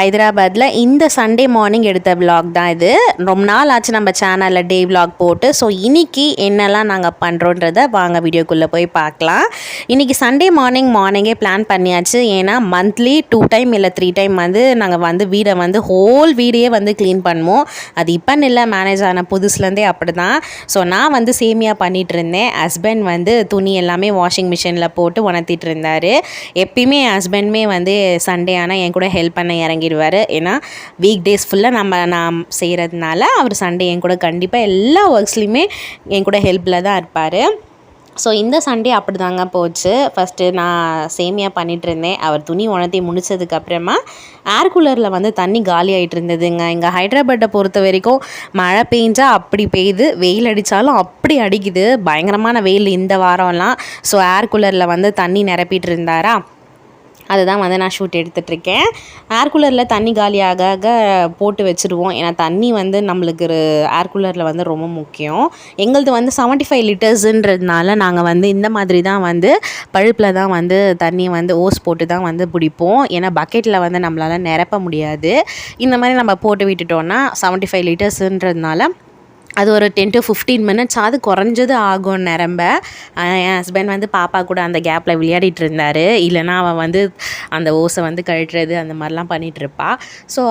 ஹைதராபாத்தில் இந்த Sunday morning எடுத்த விலாக் தான் இது. ரொம்ப நாள் ஆச்சு நம்ம சேனலில் டே விலாக் போட்டு. ஸோ இன்னைக்கு என்னெல்லாம் நாங்கள் பண்ணுறோன்றத வாங்க வீடியோக்குள்ளே போய் பார்க்கலாம். இன்றைக்கி சண்டே மார்னிங் மார்னிங்கே பிளான் பண்ணியாச்சு. ஏன்னா மந்த்லி டூ டைம் இல்லை த்ரீ டைம் வந்து நாங்கள் வந்து வீடை வந்து ஹோல் வீடையே வந்து க்ளீன் பண்ணுவோம். அது இப்போன்னு இல்லை மேனேஜ் ஆன புதுசுலேருந்தே அப்படி தான் ஸோ நான் வந்து சேமியாக பண்ணிகிட்டு இருந்தேன். ஹஸ்பண்ட் வந்து துணி எல்லாமே வாஷிங் மிஷினில் போட்டு உணர்த்திட்டு இருந்தார். எப்பயுமே என் ஹஸ்பண்டுமே வந்து சண்டே ஆனால் என் கூட ஹெல்ப் பண்ண இறங்கி பண்ணிடுவார். ஏன்னா வீக் டேஸ் ஃபுல்லாக நம்ம நான் செய்கிறதுனால அவர் சண்டே என் கூட கண்டிப்பாக எல்லா ஒர்க்ஸ்லேயுமே என் கூட ஹெல்ப்பில் தான் இருப்பார். ஸோ இந்த சண்டே அப்படி தாங்க போச்சு. ஃபஸ்ட்டு நான் சேமியா பண்ணிகிட்ருந்தேன் இருந்தேன். அவர் துணி உணர்த்தி முடித்ததுக்கப்புறமா ஏர் கூலரில் வந்து தண்ணி காலி ஆகிட்டு இருந்ததுங்க. இங்கே ஹைதராபாட்டை பொறுத்த வரைக்கும் மழை பெஞ்சால் அப்படி பெய்யுது. வெயில் அடித்தாலும் அப்படி அடிக்குது. பயங்கரமான வெயில் இந்த வாரம்லாம். ஸோ ஏர் கூலரில் வந்து தண்ணி நிரப்பிட்டு இருந்தாரா? அதுதான் வந்து நான் ஷூட் எடுத்துகிட்ருக்கேன் ஏர் கூலரில் தண்ணி காலியாக ஆக போட்டு வச்சுருவோம். ஏன்னா தண்ணி வந்து நம்மளுக்கு ஏர் கூலரில் வந்து ரொம்ப முக்கியம். எங்களது வந்து செவன்ட்டி ஃபைவ் லிட்டர்ஸுன்றதுனால நாங்கள் வந்து இந்த மாதிரி தான் வந்து பழுப்பில் தான் வந்து தண்ணி வந்து ஓஸ் போட்டு தான் வந்து பிடிப்போம். ஏன்னா பக்கெட்டில் வந்து நம்மளால் நிரப்ப முடியாது. இந்த மாதிரி நம்ம போட்டு விட்டுட்டோன்னா செவன்ட்டி ஃபைவ் லிட்டர்ஸுன்றதுனால அது ஒரு டென் டு ஃபிஃப்டீன் மினிட்ஸ் அது குறைஞ்சது ஆகும் நிரம்ப. என் ஹஸ்பண்ட் வந்து பாப்பா கூட அந்த கேப்பில் விளையாடிட்டு இருந்தார். இல்லைன்னா அவன் வந்து அந்த ஓசை வந்து கழட்டுறது அந்த மாதிரிலாம் பண்ணிகிட்ருப்பா ஸோ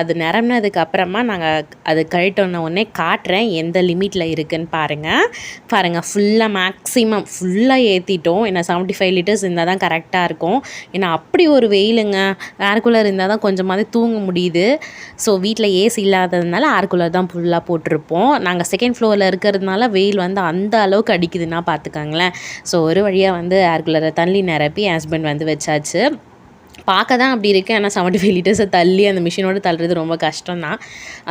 அது நிரம்பினதுக்கப்புறமா நாங்கள் அது கழட்டின உடனே காட்டுறேன் எந்த லிமிட்டில் இருக்குன்னு பாருங்கள் பாருங்கள் ஃபுல்லாக மேக்ஸிமம் ஃபுல்லாக ஏற்றிட்டோம் ஏன்னா செவன்ட்டி ஃபைவ் லிட்டர்ஸ் இருந்தால் தான் கரெக்டாக இருக்கும். ஏன்னா அப்படி ஒரு வெயிலுங்க. ஏர் கூலர் இருந்தால் தான் கொஞ்சமாவது தூங்க முடியுது. ஸோ வீட்டில் ஏசி இல்லாததுனால ஏர் கூலர் தான் ஃபுல்லாக போட்டிருப்போம். நாங்கள் செகண்ட் ஃப்ளோரில் இருக்கிறதுனால வெயில் வந்து அந்த அளவுக்கு அடிக்குதுன்னா பார்த்துக்காங்களேன் ஸோ ஒரு வழியாக வந்து ஏர் கூலரை தள்ளி நிரப்பி என் ஹஸ்பண்ட் வந்து வச்சாச்சு. பார்க்க தான் அப்படி இருக்குது ஆனால் செவன்ட்டி ஃபைவ் லிட்டர்ஸை தள்ளி அந்த மிஷினோடு தள்ளுறது ரொம்ப கஷ்டம் தான்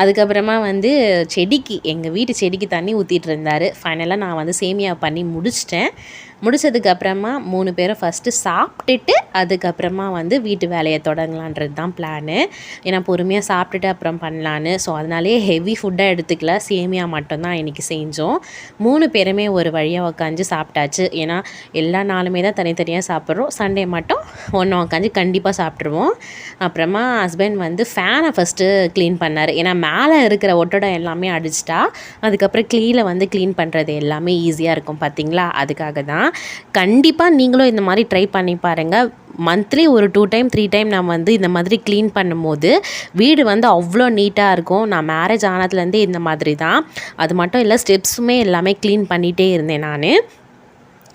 அதுக்கப்புறமா வந்து செடிக்கு எங்கள் வீட்டு செடிக்கு தண்ணி ஊற்றிட்டு இருந்தார். ஃபைனலாக நான் வந்து சேமியா பண்ணி முடிச்சிட்டேன். முடித்ததுக்கு அப்புறமா மூணு பேரும் ஃபஸ்ட்டு சாப்பிட்டுட்டு அதுக்கப்புறமா வந்து வீட்டு வேலையை தொடங்கலான்றது தான் பிளானு ஏன்னா பொறுமையாக சாப்பிட்டுட்டு அப்புறம் பண்ணலான்னு. ஸோ அதனாலே ஹெவி ஃபுட்டாக எடுத்துக்கல. சேமியா மட்டும்தான் இன்றைக்கி செஞ்சோம். மூணு பேருமே ஒரு வழியாக உக்காந்து சாப்பிட்டாச்சு. ஏன்னா எல்லா நாளுமே தான் தனித்தனியாக சாப்பிட்றோம். சண்டே மட்டும் ஒன்று உக்காந்து கண்டிப்பாக சாப்பிட்ருவோம் அப்புறமா ஹஸ்பண்ட் வந்து ஃபேனை ஃபஸ்ட்டு க்ளீன் பண்ணார். ஏன்னா மேலே இருக்கிற ஒட்டடை எல்லாமே அடிச்சிட்டா அதுக்கப்புறம் க்ளீனில் வந்து க்ளீன் பண்ணுறது எல்லாமே ஈஸியாக இருக்கும் பார்த்தீங்களா அதுக்காக தான். கண்டிப்பாக நீங்களும் இந்த மாதிரி ட்ரை பண்ணி பாருங்கள் மந்த்லி ஒரு டூ டைம் த்ரீ டைம் நான் வந்து இந்த மாதிரி க்ளீன் பண்ணும்போது வீடு வந்து அவ்வளோ நீட்டாக இருக்கும். நான் மேரேஜ் ஆனதுலேருந்தே இந்த மாதிரி தான். அது மட்டும் இல்லை ஸ்டெப்ஸுமே எல்லாமே க்ளீன் பண்ணிகிட்டே இருந்தேன் நான்.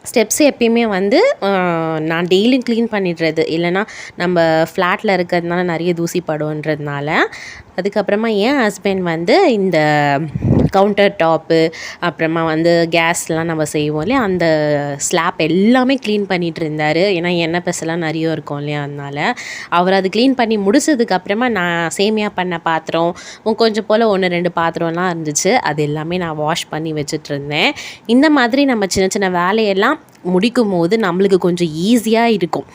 ஸ்டெப்ஸ் எப்பயுமே வந்து நான் டெய்லியும் க்ளீன் பண்ணிடுறது. இல்லைன்னா நம்ம ஃப்ளாட்டில் இருக்கிறதுனால நிறைய தூசி படுன்றதுனால அதுக்கப்புறமா என் ஹஸ்பண்ட் வந்து இந்த கவுண்டர் டாப்பு அப்புறமா வந்து கேஸ்லாம் நம்ம செய்வோம் இல்லையா? அந்த ஸ்லாப் எல்லாமே க்ளீன் பண்ணிட்டு இருந்தார். ஏன்னா எண்ணெய் பசெல்லாம் நிறைய இருக்கும் இல்லையா? அதனால் அவர் அது க்ளீன் பண்ணி முடிச்சதுக்கப்புறமா நான் சேமியா பண்ண பாத்திரம் கொஞ்சம் போல் ஒன்று ரெண்டு பாத்திரம்லாம் இருந்துச்சு. அது எல்லாமே நான் வாஷ் பண்ணி வச்சுட்டு இருந்தேன். இந்த மாதிரி நம்ம சின்ன சின்ன வேலையெல்லாம் முடிக்கும் போது நம்மளுக்கு கொஞ்சம் ஈஸியாக இருக்கும்.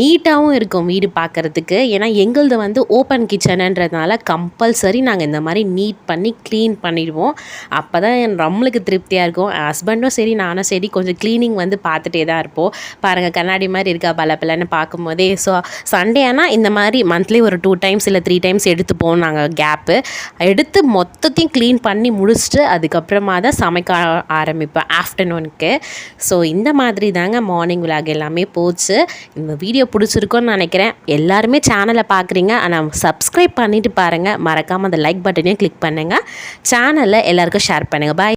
நீட்டாகவும் இருக்கும் வீடு பார்க்குறதுக்கு ஏன்னா எங்களது வந்து ஓப்பன் கிச்சனுன்றதுனால கம்பல்சரி நாங்கள் இந்த மாதிரி நீட் பண்ணி க்ளீன் பண்ணிடுவோம். அப்போ தான் நம்மளுக்கு திருப்தியாக இருக்கும். ஹஸ்பண்டும் சரி நானும் சரி கொஞ்சம் க்ளீனிங் வந்து பார்த்துட்டே தான் இருப்போம். பாருங்கள் கண்ணாடி மாதிரி இருக்கா பல பலன்னு பார்க்கும்போதே ஸோ சண்டே ஆனால் இந்த மாதிரி மந்த்லி ஒரு டூ டைம்ஸ் இல்லை த்ரீ டைம்ஸ் எடுத்துப்போம் நாங்கள் கேப்பு எடுத்து மொத்தத்தையும் க்ளீன் பண்ணி முடிச்சுட்டு அதுக்கப்புறமா தான் சமைக்க ஆரம்பிப்பேன் ஆஃப்டர்நூனுக்கு ஸோ இந்த மாதிரி தாங்க மார்னிங் விலாக் எல்லாமே போச்சு. இந்த வீடியோ பிடிச்சிருக்கோன்னு நினைக்கிறேன். எல்லாருமே சேனலை பார்க்குறீங்க ஆனால் சப்ஸ்கிரைப் பண்ணிட்டு பாருங்கள் மறக்காமல் அந்த லைக் பட்டனையும் கிளிக் பண்ணுங்கள் சேனலை எல்லாருக்கும் ஷேர் பண்ணுங்கள் பாய்